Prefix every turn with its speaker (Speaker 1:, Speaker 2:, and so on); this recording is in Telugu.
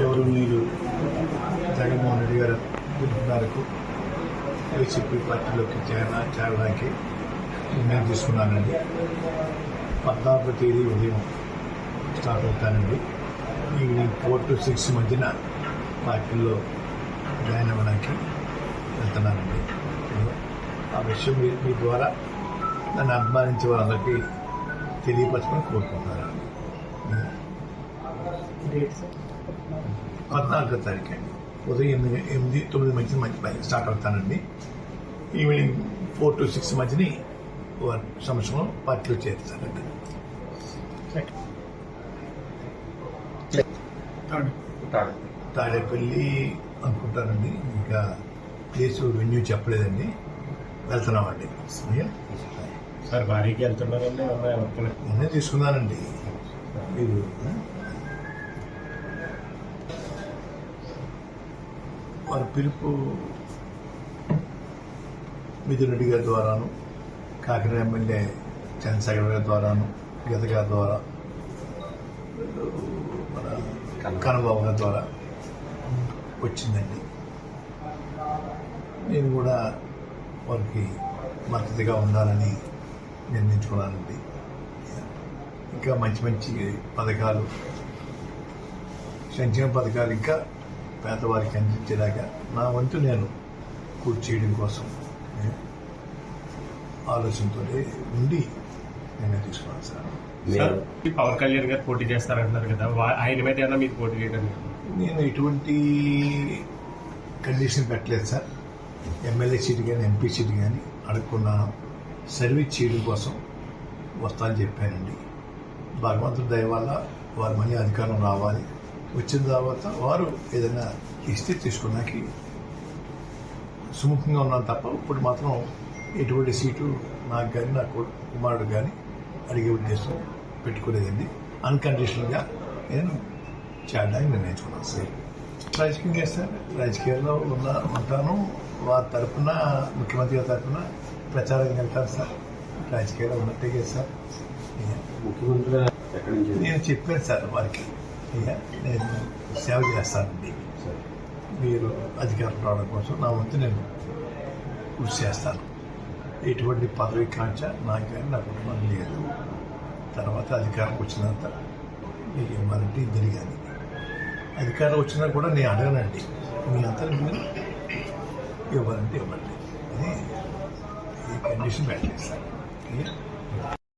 Speaker 1: గౌరవనీయులు జగన్మోహన్ రెడ్డి గారు పిలుపు మేరకు వైసీపీ పార్టీలోకి చేర చేరడానికి నిర్ణయం తీసుకున్నానండి. పద్నాలుగో తేదీ ఉదయం స్టార్ట్ అవుతానండి. ఈవినింగ్ ఫోర్ టు సిక్స్ మధ్యన పార్టీలో జాయిన్ అవ్వడానికి వెళ్తున్నానండి. ఆ విషయం మీ ద్వారా నన్ను అభిమానించే వాళ్ళకి తెలియపరచమని కోరుకుంటున్నాను. పద్నాలుగో తారీఖు అండి. ఉదయం ఎనిమిది ఎనిమిది తొమ్మిది మధ్య మధ్య స్టార్ట్ అవుతానండి. ఈవినింగ్ ఫోర్ టు సిక్స్ మధ్యని సంవత్సరం పార్టీలో చేరుతానండి తాడేపల్లి అనుకుంటానండి. ఇంకా ప్లేస్ వెన్యూ చెప్పలేదండి. వెళ్తున్నామండి?
Speaker 2: సార్ భారీకి వెళ్తున్నారండి
Speaker 1: తీసుకున్నానండి. మీరు వారి పిలుపు మిథున్ రెడ్డి గారి ద్వారాను కాకినాడ ఎమ్మెల్యే చంద్రశేఖర్ గారి ద్వారాను గీత గారి ద్వారా మన కనుబాబు గారి ద్వారా వచ్చిందండి. నేను కూడా వారికి మద్దతుగా ఉండాలని నిర్ణయించుకున్నానండి. ఇంకా మంచి మంచి పథకాలు సంక్షేమ పథకాలు ఇంకా పేదవారికి అందించేలాగా నా వంతు నేను పూర్తి చేయడం కోసం ఆలోచనతో ఉండి నేను తీసుకున్నాను సార్.
Speaker 2: పవన్ కళ్యాణ్ గారు పోటీ చేస్తారంటున్నారు కదా ఆయన మీద ఏమన్నా మీరు పోటీ చేయడం
Speaker 1: నేను ఎటువంటి కండిషన్ పెట్టలేదు సార్. ఎమ్మెల్యే సీట్ కానీ ఎంపీ సీట్ కానీ అడుక్కున్నాను సర్వీస్ చేయడం కోసం వస్తానని చెప్పానండి. భగవంతుడి దయ వల్ల వారి మళ్ళీ అధికారం రావాలి. వచ్చిన తర్వాత వారు ఏదైనా ఇస్తే తీసుకున్నాకి సుముఖంగా ఉన్నాను తప్ప ఇప్పుడు మాత్రం ఎటువంటి సీటు నాకు కానీ నా కుమారుడు కానీ అడిగే ఉద్దేశం పెట్టుకోలేదండి. అన్కండిషనల్గా నేను చేయడానికి నిర్ణయించుకున్నాను సార్. రాజకీయంగా సార్ రాజకీయాల్లో ఉన్న ఉంటాను. వారి తరఫున ముఖ్యమంత్రి గారి తరఫున ప్రచారం వెళ్తాను సార్. రాజకీయాల్లో ఉన్నట్టే సార్.
Speaker 3: నుంచి?
Speaker 1: నేను చెప్పాను సార్ వారికి. నేను సేవ చేస్తానండి మీరు అధికారం రావడం కోసం నా వంతు నేను కృషి చేస్తాను. ఎటువంటి పదవి కాంక్ష నాకు కానీ నా కుటుంబం లేదు. తర్వాత అధికారం వచ్చినంత మీకు ఇవ్వాలంటే ఇద్దరు కానీ అధికారం వచ్చినా కూడా నేను అడగనండి. మీ అంతా మీరు ఇవ్వాలంటే ఇవ్వండి. అని ఈ కండిషన్ పెట్టలేదు చేస్తాను.